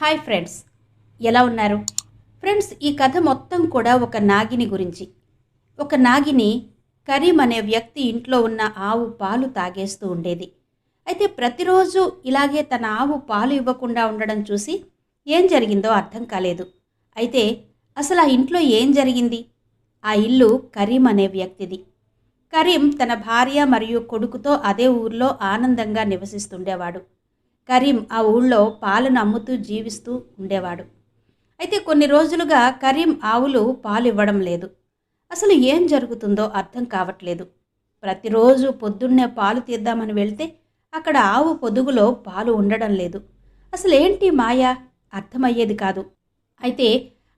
Hi friends. ఎలా ఉన్నారు? Friends ఈ కథ మొత్తం కూడా ఒక నాగిని గురించి. ఒక నాగిని కరీం అనే వ్యక్తి ఇంట్లో ఉన్న ఆవు పాలు తాగేస్తూ ఉండేది. అయితే ప్రతిరోజు ఇలాగే తన ఆవు పాలు ఇవ్వకుండా ఉండడం చూసి ఏం జరిగిందో అర్థం కాలేదు. అయితే అసలు ఆ ఇంట్లో ఏం జరిగింది? ఆ ఇల్లు కరీం అనే వ్యక్తిది. కరీం తన భార్య మరియు కొడుకుతో అదే ఊర్లో ఆనందంగా నివసిస్తుండేవాడు. కరీం ఆ ఊళ్ళో పాలను అమ్ముతూ జీవిస్తూ ఉండేవాడు. అయితే కొన్ని రోజులుగా కరీం ఆవులు పాలు ఇవ్వడం లేదు. అసలు ఏం జరుగుతుందో అర్థం కావట్లేదు. ప్రతిరోజు పొద్దున్నే పాలు తీద్దామని వెళ్తే అక్కడ ఆవు పొదుగులో పాలు ఉండడం లేదు. అసలు ఏంటి మాయా? అర్థమయ్యేది కాదు. అయితే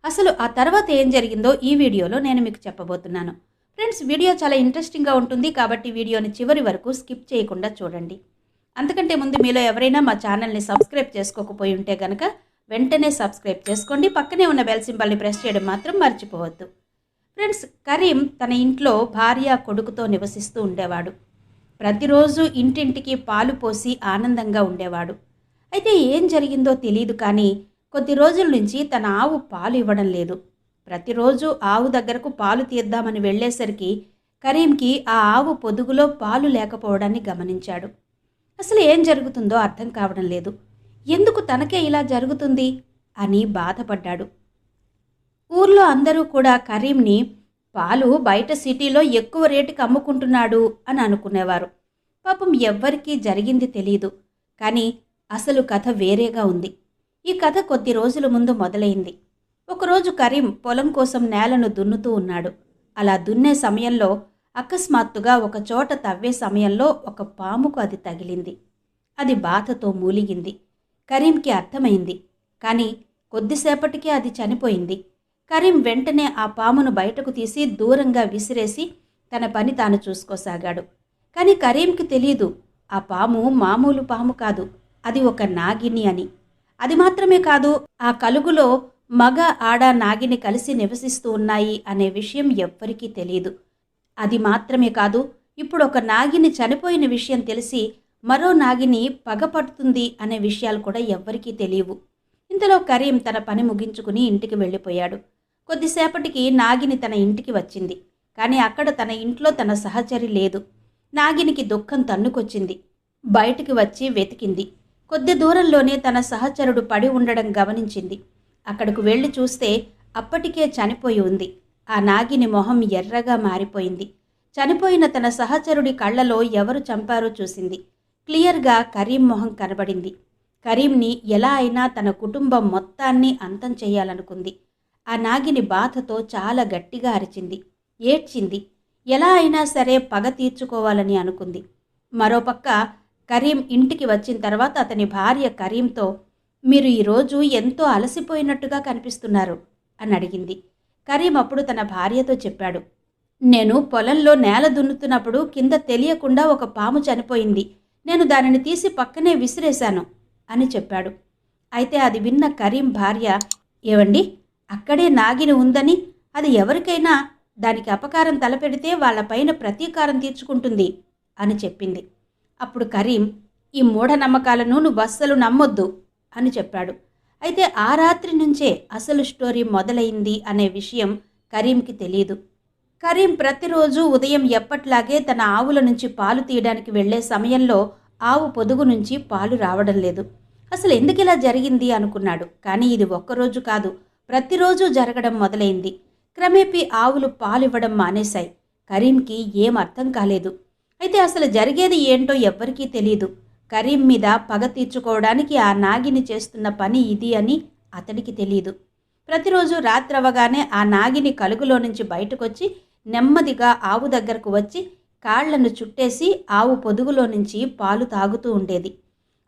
అసలు ఆ తర్వాత ఏం జరిగిందో ఈ వీడియోలో నేను మీకు చెప్పబోతున్నాను. ఫ్రెండ్స్ వీడియో చాలా ఇంట్రెస్టింగ్గా ఉంటుంది కాబట్టి వీడియోని చివరి వరకు స్కిప్ చేయకుండా చూడండి. అంతకంటే ముందు మీలో ఎవరైనా మా ఛానల్ని సబ్స్క్రైబ్ చేసుకోకపోయి ఉంటే గనక వెంటనే సబ్స్క్రైబ్ చేసుకోండి. పక్కనే ఉన్న బెల్ సింబల్ని ప్రెస్ చేయడం మాత్రం మర్చిపోవద్దు. ఫ్రెండ్స్ కరీం తన ఇంట్లో భార్య కొడుకుతో నివసిస్తూ ఉండేవాడు. ప్రతిరోజు ఇంటింటికి పాలు పోసి ఆనందంగా ఉండేవాడు. అయితే ఏం జరిగిందో తెలియదు కానీ కొద్ది రోజుల నుంచి తన ఆవు పాలు ఇవ్వడం లేదు. ప్రతిరోజు ఆవు దగ్గరకు పాలు తీద్దామని వెళ్ళేసరికి కరీంకి ఆ ఆవు పొదుగులో పాలు లేకపోవడాన్ని గమనించాడు. అసలు ఏం జరుగుతుందో అర్థం కావడం లేదు. ఎందుకు తనకే ఇలా జరుగుతుంది? అని బాధపడ్డాడు. ఊర్లో అందరూ కూడా కరీంని పాలు బయట సిటీలో ఎక్కువ రేటుకి అమ్ముకుంటున్నాడు అని అనుకునేవారు. పాపం ఎవ్వరికీ జరిగింది తెలియదు కానీ అసలు కథ వేరేగా ఉంది. ఈ కథ కొద్ది రోజుల ముందు మొదలైంది. ఒకరోజు కరీం పొలం కోసం నేలను దున్నుతూ ఉన్నాడు. అలా దున్నే సమయంలో అకస్మాత్తుగా ఒక చోట తవ్వే సమయంలో ఒక పాముకు అది తగిలింది. అది బాధతో మూలిగింది. కరీంకి అర్థమైంది. కానీ కొద్దిసేపటికే అది చనిపోయింది. కరీం వెంటనే ఆ పామును బయటకు తీసి దూరంగా విసిరేసి తన పని తాను చూసుకోసాగాడు. కానీ కరీంకి తెలియదు ఆ పాము మామూలు పాము కాదు. అది ఒక నాగిని అని. అది మాత్రమే కాదు ఆ కలుగులో మగ ఆడ నాగిని కలిసి నివసిస్తూ ఉన్నాయి అనే విషయం ఎవ్వరికీ తెలియదు అది మాత్రమే కాదు ఇప్పుడు ఒక నాగిని చనిపోయిన విషయం తెలిసి మరో నాగిని పగపడుతుంది అనే విషయాలు కూడా ఎవ్వరికీ తెలియవు. ఇంతలో కరీం తన పని ముగించుకుని ఇంటికి వెళ్ళిపోయాడు. కొద్దిసేపటికి నాగిని తన ఇంటికి వచ్చింది. కానీ అక్కడ తన ఇంట్లో తన సహచరి లేదు. నాగినికి దుఃఖం తన్నుకొచ్చింది. బయటికి వచ్చి వెతికింది. కొద్ది దూరంలోనే తన సహచరుడు పడి ఉండడం గమనించింది. అక్కడకు వెళ్ళి చూస్తే అప్పటికే చనిపోయి ఉంది. ఆ నాగిని మొహం ఎర్రగా మారిపోయింది. చనిపోయిన తన సహచరుడి కళ్ళలో ఎవరు చంపారో చూసింది. క్లియర్గా కరీం మొహం కనబడింది. కరీంని ఎలా అయినా తన కుటుంబం మొత్తాన్ని అంతం చేయాలనుకుంది. ఆ నాగిని బాధతో చాలా గట్టిగా అరిచింది. ఏడ్చింది. ఎలా అయినా సరే పగ తీర్చుకోవాలని అనుకుంది. మరోపక్క కరీం ఇంటికి వచ్చిన తర్వాత అతని భార్య కరీంతో మీరు ఈరోజు ఎంతో అలసిపోయినట్టుగా కనిపిస్తున్నారు అని అడిగింది. కరీం అప్పుడు తన భార్యతో చెప్పాడు నేను పొలంలో నేల దున్నుతున్నప్పుడు కింద తెలియకుండా ఒక పాము చనిపోయింది. నేను దానిని తీసి పక్కనే విసిరేశాను అని చెప్పాడు. అయితే అది విన్న కరీం భార్య ఏవండి అక్కడే నాగిని ఉందని అది ఎవరికైనా దానికి అపకారం తలపెడితే వాళ్ళపైన ప్రతీకారం తీర్చుకుంటుంది అని చెప్పింది. అప్పుడు కరీం ఈ మూఢనమ్మకాలను నువ్వు అస్సలు నమ్మొద్దు అని చెప్పాడు. అయితే ఆ రాత్రి నుంచే అసలు స్టోరీ మొదలైంది అనే విషయం కరీంకి తెలియదు కరీం ప్రతిరోజు ఉదయం ఎప్పట్లాగే తన ఆవుల నుంచి పాలు తీయడానికి వెళ్ళే సమయంలో ఆవు పొదుగు నుంచి పాలు రావడం లేదు. అసలు ఎందుకు ఇలా జరిగింది అనుకున్నాడు. కానీ ఇది ఒక్కరోజు కాదు ప్రతిరోజు జరగడం మొదలైంది. క్రమేపీ ఆవులు పాలివ్వడం మానేశాయి. కరీంకి ఏం అర్థం కాలేదు. అయితే అసలు జరిగేది ఏంటో ఎవ్వరికీ తెలియదు కరీం మీద పగ తీర్చుకోవడానికి ఆ నాగిని చేస్తున్న పని ఇది అని అతడికి తెలియదు ప్రతిరోజు రాత్రవగానే ఆ నాగిని కలుగులో నుంచి బయటకొచ్చి నెమ్మదిగా ఆవు దగ్గరకు వచ్చి కాళ్ళను చుట్టేసి ఆవు పొదుగులో నుంచి పాలు తాగుతూ ఉండేది.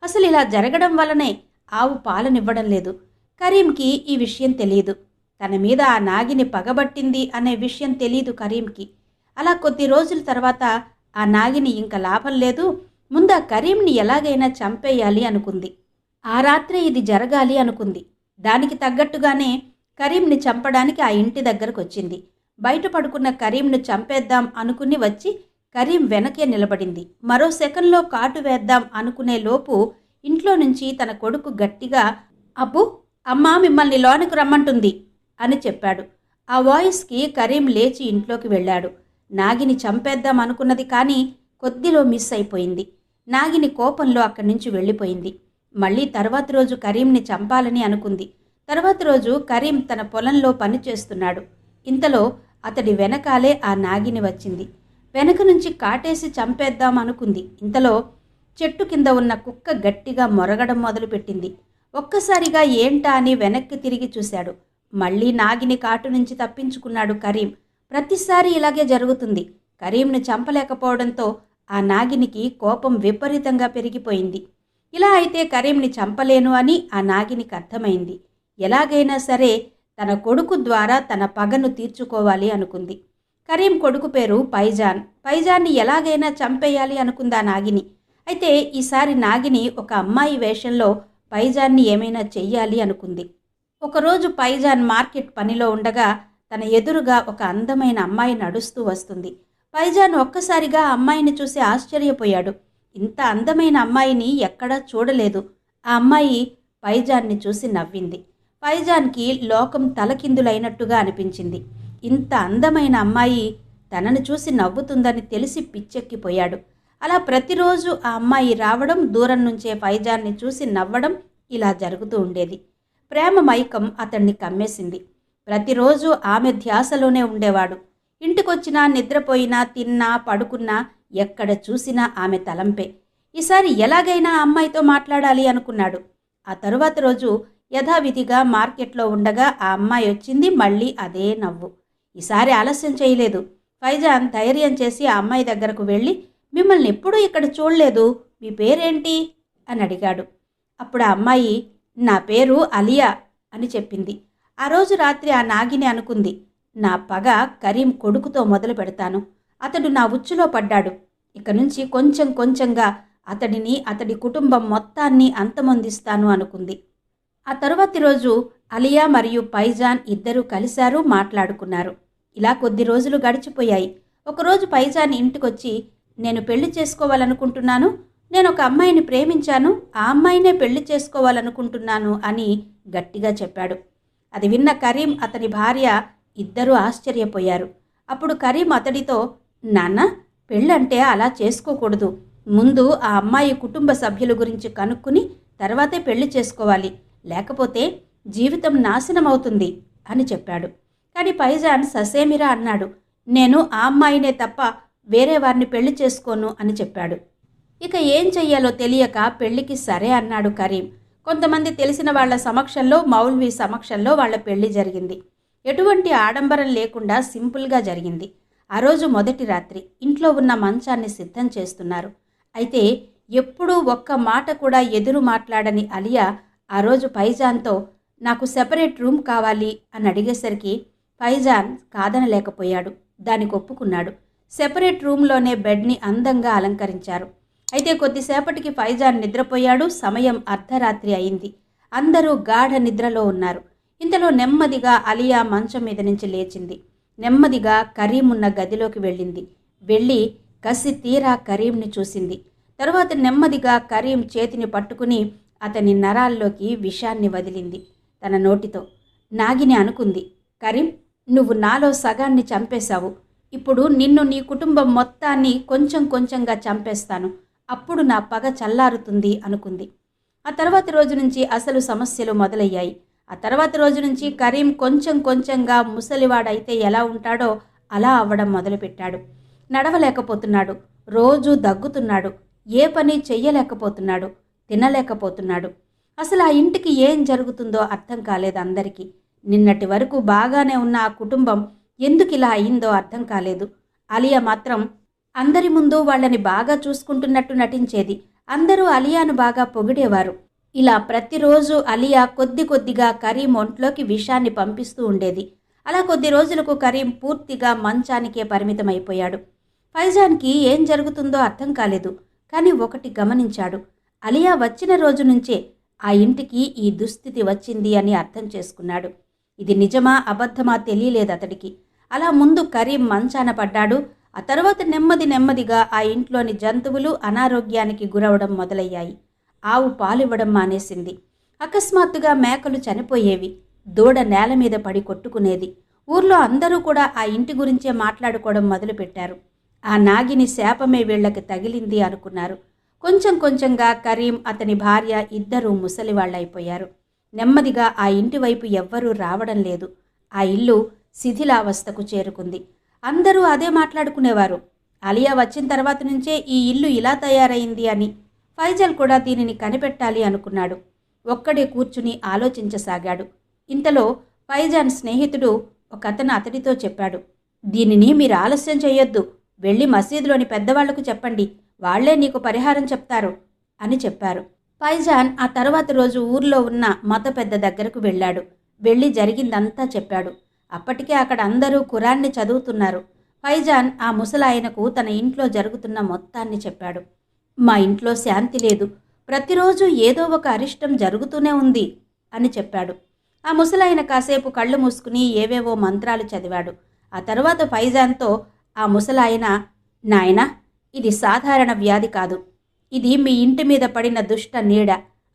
అసలు ఇలా జరగడం వలనే ఆవు పాలనివ్వడం లేదు. కరీంకి ఈ విషయం తెలియదు తన మీద ఆ నాగిని పగబట్టింది అనే విషయం తెలియదు కరీంకి. అలా కొద్ది రోజుల తర్వాత ఆ నాగిని ఇంకా లాభం లేదు ముందు ఆ కరీంని ఎలాగైనా చంపేయాలి అనుకుంది. ఆ రాత్రే ఇది జరగాలి అనుకుంది. దానికి తగ్గట్టుగానే కరీంని చంపడానికి ఆ ఇంటి దగ్గరకు వచ్చింది బయట పడుకున్న కరీంను చంపేద్దాం అనుకుని వచ్చి కరీం వెనకే నిలబడింది. మరో సెకండ్లో కాటు వేద్దాం అనుకునే లోపు ఇంట్లో నుంచి తన కొడుకు గట్టిగా అబ్బు అమ్మ మిమ్మల్ని లోనికి రమ్మంటుంది అని చెప్పాడు. ఆ వాయిస్కి కరీం లేచి ఇంట్లోకి వెళ్ళాడు. నాగిని చంపేద్దాం అనుకున్నది కానీ కొద్దిలో మిస్ అయిపోయింది. నాగిని కోపంలో అక్కడి నుంచి వెళ్ళిపోయింది. మళ్ళీ తర్వాత రోజు కరీంని చంపాలని అనుకుంది. తర్వాత రోజు కరీం తన పొలంలో పని చేస్తున్నాడు. ఇంతలో అతడి వెనకాలే ఆ నాగిని వచ్చింది. వెనక నుంచి కాటేసి చంపేద్దాం అనుకుంది. ఇంతలో చెట్టు కింద ఉన్న కుక్క గట్టిగా మొరగడం మొదలుపెట్టింది. ఒక్కసారిగా ఏంటా అని వెనక్కి తిరిగి చూశాడు. మళ్ళీ నాగిని కాటు నుంచి తప్పించుకున్నాడు కరీం. ప్రతిసారి ఇలాగే జరుగుతుంది. కరీంను చంపలేకపోవడంతో ఆ నాగినికి కోపం విపరీతంగా పెరిగిపోయింది. ఇలా అయితే కరీంని చంపలేను అని ఆ నాగినికి అర్థమైంది. ఎలాగైనా సరే తన కొడుకు ద్వారా తన పగను తీర్చుకోవాలి అనుకుంది. కరీం కొడుకు పేరు పైజాన్. పైజాన్ని ఎలాగైనా చంపేయాలి అనుకుందా నాగిని? అయితే ఈసారి నాగిని ఒక అమ్మాయి వేషంలో పైజాన్ని ఏమైనా చెయ్యాలి అనుకుంది. ఒకరోజు పైజాన్ మార్కెట్ పనిలో ఉండగా తన ఎదురుగా ఒక అందమైన అమ్మాయి నడుస్తూ వస్తుంది. పైజాన్ ఒక్కసారిగా అమ్మాయిని చూసి ఆశ్చర్యపోయాడు. ఇంత అందమైన అమ్మాయిని ఎక్కడా చూడలేదు. ఆ అమ్మాయి పైజాన్ని చూసి నవ్వింది. పైజాన్కి లోకం తలకిందులైనట్టుగా అనిపించింది. ఇంత అందమైన అమ్మాయి తనను చూసి నవ్వుతుందని తెలిసి పిచ్చెక్కిపోయాడు. అలా ప్రతిరోజు ఆ అమ్మాయి రావడం దూరం నుంచే పైజాన్ని చూసి నవ్వడం ఇలా జరుగుతూ ఉండేది. ప్రేమ మైకం అతన్ని కమ్మేసింది. ప్రతిరోజు ఆమె ధ్యాసలోనే ఉండేవాడు. ఇంటికొచ్చినా నిద్రపోయినా తిన్నా పడుకున్నా ఎక్కడ చూసినా ఆమె తలంపే. ఈసారి ఎలాగైనా అమ్మాయితో మాట్లాడాలి అనుకున్నాడు. ఆ తరువాత రోజు యథావిధిగా మార్కెట్లో ఉండగా ఆ అమ్మాయి వచ్చింది మళ్ళీ అదే నవ్వు. ఈసారి ఆలస్యం చేయలేదు. ఫైజాన్ ధైర్యం చేసి ఆ అమ్మాయి దగ్గరకు వెళ్ళి మిమ్మల్ని ఎప్పుడూ ఇక్కడ చూడలేదు. మీ పేరేంటి? అని అడిగాడు. అప్పుడు ఆ అమ్మాయి నా పేరు అలియా అని చెప్పింది. ఆ రోజు రాత్రి ఆ నాగిని అనుకుంది. నా పగ కరీం కొడుకుతో మొదలు పెడతాను. అతడు నా ఉచ్చులో పడ్డాడు. ఇక నుంచి కొంచెం కొంచెంగా అతడిని అతడి కుటుంబం మొత్తాన్ని అంతమొందిస్తాను అనుకుంది. ఆ తరువాతి రోజు అలియా మరియు పైజాన్ ఇద్దరూ కలిశారు మాట్లాడుకున్నారు. ఇలా కొద్ది రోజులు గడిచిపోయాయి. ఒకరోజు పైజాన్ ఇంటికొచ్చి నేను పెళ్ళి చేసుకోవాలనుకుంటున్నాను. నేను ఒక అమ్మాయిని ప్రేమించాను. ఆ అమ్మాయినే పెళ్ళి చేసుకోవాలనుకుంటున్నాను అని గట్టిగా చెప్పాడు. అది విన్న కరీం అతని భార్య ఇద్దరూ ఆశ్చర్యపోయారు. అప్పుడు కరీం అతడితో నాన్న పెళ్ళంటే అలా చేసుకోకూడదు. ముందు ఆ అమ్మాయి కుటుంబ సభ్యుల గురించి కనుక్కుని తర్వాతే పెళ్ళి చేసుకోవాలి. లేకపోతే జీవితం నాశనం అవుతుంది అని చెప్పాడు. కానీ పైజాన్ ససేమిరా అన్నాడు. నేను ఆ అమ్మాయినే తప్ప వేరే వారిని పెళ్ళి చేసుకోను అని చెప్పాడు. ఇక ఏం చెయ్యాలో తెలియక పెళ్ళికి సరే అన్నాడు కరీం. కొంతమంది తెలిసిన వాళ్ళ సమక్షంలో మౌల్వి సమక్షంలో వాళ్ళ పెళ్ళి జరిగింది. ఎటువంటి ఆడంబరం లేకుండా సింపుల్గా జరిగింది. ఆ రోజు మొదటి రాత్రి ఇంట్లో ఉన్న మంచాన్ని సిద్ధం చేస్తున్నారు. అయితే ఎప్పుడూ ఒక్క మాట కూడా ఎదురు మాట్లాడని అలియా ఆ రోజు పైజాన్తో నాకు సెపరేట్ రూమ్ కావాలి అని అడిగేసరికి పైజాన్ కాదనలేకపోయాడు. దానికి ఒప్పుకున్నాడు. సెపరేట్ రూమ్లోనే బెడ్ని అందంగా అలంకరించారు. అయితే కొద్దిసేపటికి ఫైజాన్ నిద్రపోయాడు. సమయం అర్ధరాత్రి అయింది. అందరూ గాఢ నిద్రలో ఉన్నారు. ఇంతలో నెమ్మదిగా అలియా మంచం మీద నుంచి లేచింది. నెమ్మదిగా కరీం ఉన్న గదిలోకి వెళ్ళింది. వెళ్ళి కసి తీరా కరీంని చూసింది. తరువాత నెమ్మదిగా కరీం చేతిని పట్టుకుని అతని నరాల్లోకి విషాన్ని వదిలింది. తన నోటితో నాగిని అనుకుంది. కరీం నువ్వు నాలో సగాన్ని చంపేశావు. ఇప్పుడు నిన్ను నీ కుటుంబం మొత్తాన్ని కొంచెం కొంచెంగా చంపేస్తాను. అప్పుడు నా పగ చల్లారుతుంది అనుకుంది. ఆ తర్వాత రోజు నుంచి అసలు సమస్యలు మొదలయ్యాయి. ఆ తర్వాత రోజు నుంచి కరీం కొంచెం కొంచెంగా ముసలివాడైతే ఎలా ఉంటాడో అలా అవ్వడం మొదలుపెట్టాడు. నడవలేకపోతున్నాడు. రోజు దగ్గుతున్నాడు. ఏ పని చెయ్యలేకపోతున్నాడు. తినలేకపోతున్నాడు. అసలు ఆ ఇంటికి ఏం జరుగుతుందో అర్థం కాలేదు అందరికీ. నిన్నటి వరకు బాగానే ఉన్న ఆ కుటుంబం ఎందుకు ఇలా అయిందో అర్థం కాలేదు. అలియా మాత్రం అందరి ముందు వాళ్ళని బాగా చూసుకుంటున్నట్టు నటించేది. అందరూ అలియాను బాగా పొగిడేవారు. ఇలా ప్రతిరోజు అలియా కొద్ది కొద్దిగా కరీం ఒంట్లోకి విషాన్ని పంపిస్తూ ఉండేది. అలా కొద్ది రోజులకు కరీం పూర్తిగా మంచానికే పరిమితమైపోయాడు. ఫైజాన్కి ఏం జరుగుతుందో అర్థం కాలేదు కానీ ఒకటి గమనించాడు. అలియా వచ్చిన రోజు నుంచే ఆ ఇంటికి ఈ దుస్థితి వచ్చింది అని అర్థం చేసుకున్నాడు. ఇది నిజమా అబద్ధమా తెలియలేదు అతడికి. అలా ముందు కరీం మంచాన పడ్డాడు. ఆ తర్వాత నెమ్మది నెమ్మదిగా ఆ ఇంట్లోని జంతువులు అనారోగ్యానికి గురవడం మొదలయ్యాయి. ఆవు పాలివ్వడం మానేసింది. అకస్మాత్తుగా మేకలు చనిపోయేవి. దూడ నేల మీద పడి కొట్టుకునేది. ఊర్లో అందరూ కూడా ఆ ఇంటి గురించే మాట్లాడుకోవడం మొదలుపెట్టారు. ఆ నాగిని శాపమే వీళ్ళకి తగిలింది అనుకున్నారు. కొంచెం కొంచెంగా కరీం అతని భార్య ఇద్దరూ ముసలివాళ్ళైపోయారు. నెమ్మదిగా ఆ ఇంటి వైపు ఎవ్వరూ రావడం లేదు. ఆ ఇల్లు శిథిలావస్థకు చేరుకుంది. అందరూ అదే మాట్లాడుకునేవారు. అలియా వచ్చిన తర్వాత నుంచే ఈ ఇల్లు ఇలా తయారైంది అని ఫైజల్ కూడా దీనిని కనిపెట్టాలి అనుకున్నాడు. ఒక్కడే కూర్చుని ఆలోచించసాగాడు. ఇంతలో ఫైజాన్ స్నేహితుడు ఒక అతను అతడితో చెప్పాడు దీనిని మీరు ఆలస్యం చేయొద్దు. వెళ్ళి మసీదులోని పెద్దవాళ్ళకు చెప్పండి. వాళ్ళే నీకు పరిహారం చెప్తారు అని చెప్పారు. ఫైజాన్ ఆ తర్వాత రోజు ఊర్లో ఉన్న మత పెద్ద దగ్గరకు వెళ్ళాడు. వెళ్ళి జరిగిందంతా చెప్పాడు. అప్పటికే అక్కడ అందరూ ఖురాన్ని చదువుతున్నారు. ఫైజాన్ ఆ ముసలాయనకు తన ఇంట్లో జరుగుతున్న మొత్తాన్ని చెప్పాడు. మా ఇంట్లో శాంతి లేదు. ప్రతిరోజు ఏదో ఒక అరిష్టం జరుగుతూనే ఉంది అని చెప్పాడు. ఆ ముసలాయన కాసేపు కళ్ళు మూసుకుని ఏవేవో మంత్రాలు చదివాడు. ఆ తర్వాత ఫైజాన్తో ఆ ముసలాయన నాయనా ఇది సాధారణ వ్యాధి కాదు. ఇది మీ ఇంటి మీద పడిన దుష్ట నీడ.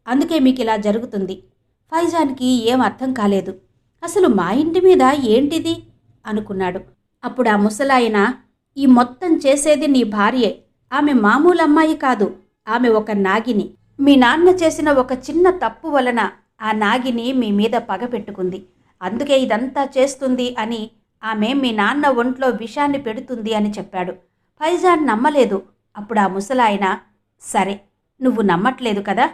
అందుకే మీకు ఇలా జరుగుతుంది. ఫైజాన్కి ఏం అర్థం కాలేదు. అసలు మా ఇంటి మీద ఏంటిది? అనుకున్నాడు. అప్పుడు ఆ ముసలాయన ఈ మొత్తం చేసేది నీ భార్యే. ఆమె మామూలు అమ్మాయి కాదు. ఆమె ఒక నాగిని. మీ నాన్న చేసిన ఒక చిన్న తప్పు వలన ఆ నాగిని మీ మీద పగ పెట్టుకుంది. అందుకే ఇదంతా చేస్తుంది అని ఆమె మీ నాన్న ఒంట్లో విషాన్ని పెడుతుంది అని చెప్పాడు. ఫైజాన్ నమ్మలేదు. అప్పుడు ఆ ముసలాయన సరే నువ్వు నమ్మట్లేదు కదా.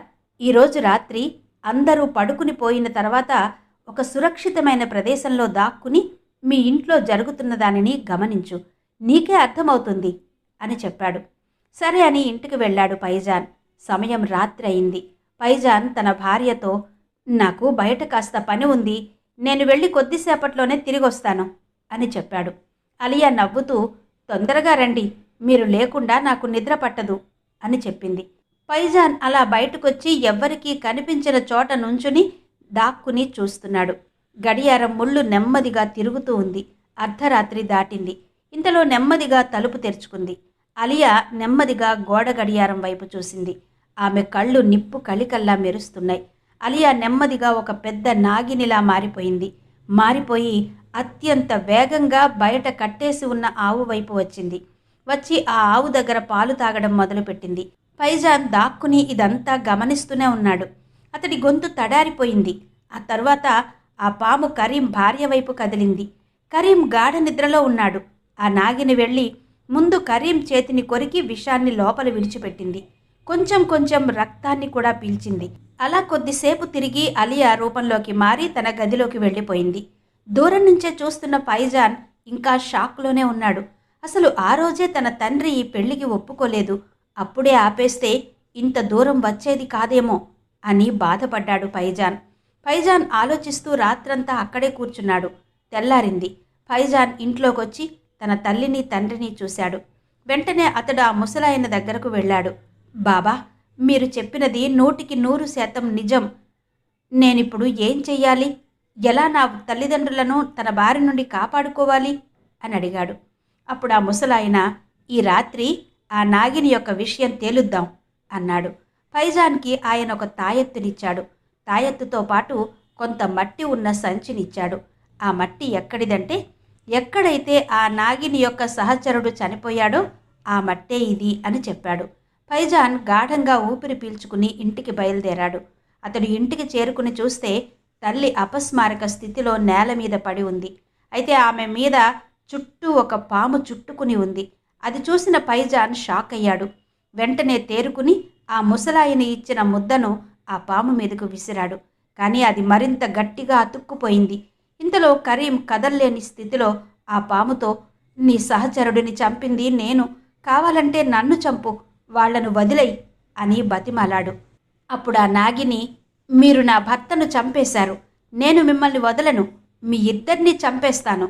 ఈరోజు రాత్రి అందరూ పడుకుని పోయిన తర్వాత ఒక సురక్షితమైన ప్రదేశంలో దాక్కుని మీ ఇంట్లో జరుగుతున్న దానిని గమనించు. నీకే అర్థమవుతుంది అని చెప్పాడు. సరే అని ఇంటికి వెళ్ళాడు పైజాన్. సమయం రాత్రి అయింది పైజాన్ తన భార్యతో నాకు బయట కాస్త పని ఉంది. నేను వెళ్ళి కొద్దిసేపట్లోనే తిరిగొస్తాను అని చెప్పాడు. అలియా నవ్వుతూ తొందరగా రండి. మీరు లేకుండా నాకు నిద్ర పట్టదు అని చెప్పింది. పైజాన్ అలా బయటకొచ్చి ఎవ్వరికీ కనిపించిన చోట నుంచుని దాక్కుని చూస్తున్నాడు. గడియారం ముళ్ళు నెమ్మదిగా తిరుగుతూ ఉంది. అర్ధరాత్రి దాటింది. ఇంతలో నెమ్మదిగా తలుపు తెరుచుకుంది. అలియా నెమ్మదిగా గోడ గడియారం వైపు చూసింది. ఆమె కళ్ళు నిప్పు కలికల్లా మెరుస్తున్నాయి. అలియా నెమ్మదిగా ఒక పెద్ద నాగినిలా మారిపోయింది. మారిపోయి అత్యంత వేగంగా బయట కట్టేసి ఉన్న ఆవు వైపు వచ్చింది. వచ్చి ఆ ఆవు దగ్గర పాలు తాగడం మొదలుపెట్టింది. పైజాన్ దాక్కుని ఇదంతా గమనిస్తూనే ఉన్నాడు. అతడి గొంతు తడారిపోయింది. ఆ తర్వాత ఆ పాము కరీం భార్య వైపు కదిలింది. కరీం గాఢ నిద్రలో ఉన్నాడు. ఆ నాగిని వెళ్ళి ముందు కరీం చేతిని కొరికి విషాన్ని లోపల విడిచిపెట్టింది. కొంచెం కొంచెం రక్తాన్ని కూడా పీల్చింది. అలా కొద్దిసేపు తిరిగి అలియా రూపంలోకి మారి తన గదిలోకి వెళ్ళిపోయింది. దూరం నుంచే చూస్తున్న పైజాన్ ఇంకా షాక్లోనే ఉన్నాడు. అసలు ఆ రోజే తన తండ్రి ఈ పెళ్ళికి ఒప్పుకోలేదు. అప్పుడే ఆపేస్తే ఇంత దూరం వచ్చేది కాదేమో అని బాధపడ్డాడు పైజాన్ పైజాన్ ఆలోచిస్తూ రాత్రంతా అక్కడే కూర్చున్నాడు. తెల్లారింది. పైజాన్ ఇంట్లోకొచ్చి తన తల్లిని తండ్రిని చూశాడు. వెంటనే అతడు ఆ ముసలాయన దగ్గరకు వెళ్ళాడు. బాబా మీరు చెప్పినది నూటికి నూరు శాతం నిజం. నేనిప్పుడు ఏం చెయ్యాలి? ఎలా నా తల్లిదండ్రులను తన బారి నుండి కాపాడుకోవాలి? అని అడిగాడు. అప్పుడు ఆ ముసలాయన ఈ రాత్రి ఆ నాగిని యొక్క విషయం తేలుద్దాం అన్నాడు. ఫైజాన్కి ఆయన ఒక తాయెత్తునిచ్చాడు. తాయెత్తుతో పాటు కొంత మట్టి ఉన్న సంచినిచ్చాడు. ఆ మట్టి ఎక్కడిదంటే ఎక్కడైతే ఆ నాగిని యొక్క సహచరుడు చనిపోయాడో ఆ మట్టే ఇది అని చెప్పాడు. ఫైజాన్ గాఢంగా ఊపిరి పీల్చుకుని ఇంటికి బయలుదేరాడు. అతడు ఇంటికి చేరుకుని చూస్తే తల్లి అపస్మారక స్థితిలో నేల మీద పడి ఉంది. అయితే ఆమె మీద చుట్టూ ఒక పాము చుట్టుకుని ఉంది. అది చూసిన పైజాన్ షాక్ అయ్యాడు. వెంటనే తేరుకుని ఆ ముసలాయిని ఇచ్చిన ముద్దను ఆ పాము మీదకు విసిరాడు. కానీ అది మరింత గట్టిగా అతుక్కుపోయింది. ఇంతలో కరీం కదల్లేని స్థితిలో ఆ పాముతో నీ సహచరుడిని చంపింది నేను. కావాలంటే నన్ను చంపు. వాళ్ళను వదిలై అని బతిమాలాడు. అప్పుడు ఆ నాగిని మీరు నా భర్తను చంపేశారు. నేను మిమ్మల్ని వదలను. మీ ఇద్దరిని చంపేస్తాను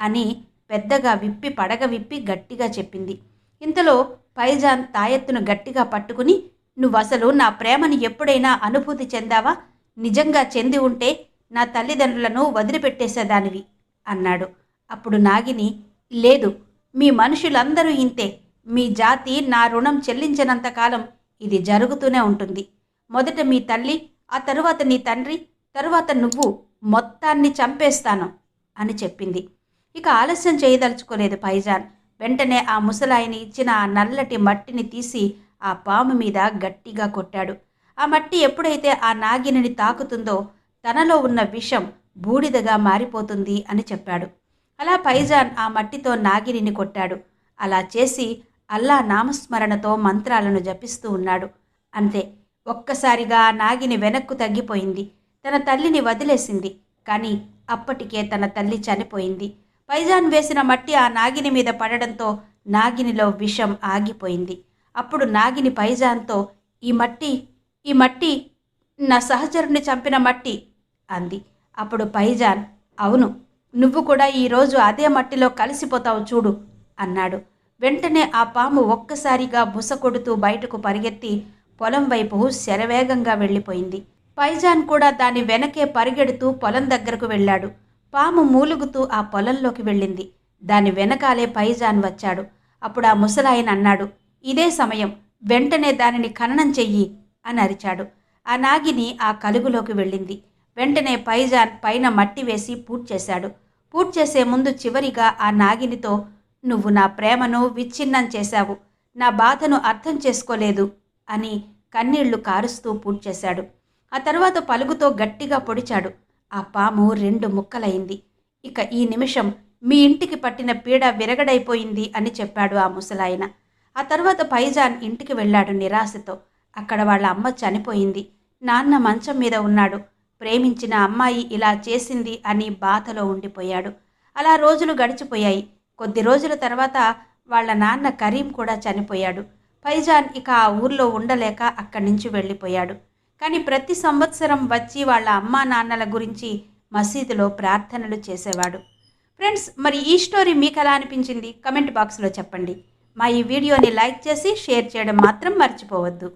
అని పెద్దగా విప్పి పడగ విప్పి గట్టిగా చెప్పింది. ఇంతలో పైజాన్ తాయెత్తును గట్టిగా పట్టుకుని నువ్వసలు నా ప్రేమని ఎప్పుడైనా అనుభూతి చెందావా? నిజంగా చెంది ఉంటే నా తల్లిదండ్రులను వదిలిపెట్టేసేదానివి అన్నాడు. అప్పుడు నాగిని లేదు మీ మనుషులందరూ ఇంతే. మీ జాతి నా రుణం చెల్లించినంతకాలం ఇది జరుగుతూనే ఉంటుంది. మొదట మీ తల్లి ఆ తరువాత నీ తండ్రి తరువాత నువ్వు మొత్తాన్ని చంపేస్తాను అని చెప్పింది. ఇక ఆలస్యం చేయదలుచుకోలేదు పైజాన్ వెంటనే ఆ ముసలాయిని ఇచ్చిన ఆ నల్లటి మట్టిని తీసి ఆ పాము మీద గట్టిగా కొట్టాడు. ఆ మట్టి ఎప్పుడైతే ఆ నాగిని తాకుతుందో తనలో ఉన్న విషం బూడిదగా మారిపోతుంది అని చెప్పాడు. అలా పైజాన్ ఆ మట్టితో నాగిని కొట్టాడు. అలా చేసి అల్లా నామస్మరణతో మంత్రాలను జపిస్తూ ఉన్నాడు. అంతే ఒక్కసారిగా నాగిని వెనక్కు తగ్గిపోయింది. తన తల్లిని వదిలేసింది కానీ అప్పటికే తన తల్లి చనిపోయింది. పైజాన్ వేసిన మట్టి ఆ నాగిని మీద పడడంతో నాగినిలో విషం ఆగిపోయింది. అప్పుడు నాగిని పైజాన్తో ఈ మట్టి ఈ మట్టి నా సహచరుని చంపిన మట్టి అంది. అప్పుడు పైజాన్ అవును నువ్వు కూడా ఈరోజు అదే మట్టిలో కలిసిపోతావు చూడు అన్నాడు. వెంటనే ఆ పాము ఒక్కసారిగా బుస కొడుతూ బయటకు పరిగెత్తి పొలం వైపు శరవేగంగా వెళ్ళిపోయింది. పైజాన్ కూడా దాని వెనకే పరిగెడుతూ పొలం దగ్గరకు వెళ్ళాడు. పాము మూలుగుతూ ఆ పొలంలోకి వెళ్ళింది. దాని వెనకాలే పైజాన్ వచ్చాడు. అప్పుడు ఆ ముసలాయన అన్నాడు ఇదే సమయం వెంటనే దానిని ఖననం చెయ్యి అని అరిచాడు. ఆ నాగిని ఆ కలుగులోకి వెళ్ళింది. వెంటనే పైజాన్ పైన మట్టి వేసి పూట్ చేశాడు పూట్ చేసే ముందు చివరిగా ఆ నాగినితో నువ్వు నా ప్రేమను విచ్ఛిన్నం చేశావు. నా బాధను అర్థం చేసుకోలేదు అని కన్నీళ్ళు కారుస్తూ పూట్ చేశాడు ఆ తర్వాత పలుగుతో గట్టిగా పొడిచాడు. ఆ పాము రెండు ముక్కలైంది. ఇక ఈ నిమిషం మీ ఇంటికి పట్టిన పీడ విరగడైపోయింది అని చెప్పాడు ఆ ముసలాయన. ఆ తర్వాత పైజాన్ ఇంటికి వెళ్ళాడు నిరాశతో. అక్కడ వాళ్ళ అమ్మ చనిపోయింది. నాన్న మంచం మీద ఉన్నాడు. ప్రేమించిన అమ్మాయి ఇలా చేసింది అని బాధలో ఉండిపోయాడు. అలా రోజులు గడిచిపోయాయి. కొద్ది రోజుల తర్వాత వాళ్ళ నాన్న కరీం కూడా చనిపోయాడు. ఫైజాన్ ఇక ఆ ఊర్లో ఉండలేక అక్కడి నుంచి వెళ్ళిపోయాడు. కానీ ప్రతి సంవత్సరం వచ్చి వాళ్ళ అమ్మా నాన్నల గురించి మసీదులో ప్రార్థనలు చేసేవాడు. ఫ్రెండ్స్ మరి ఈ స్టోరీ మీకు ఎలా అనిపించింది? కమెంట్ బాక్స్లో చెప్పండి. మా ఈ వీడియోని లైక్ చేసి షేర్ చేయడం మాత్రం మర్చిపోవద్దు.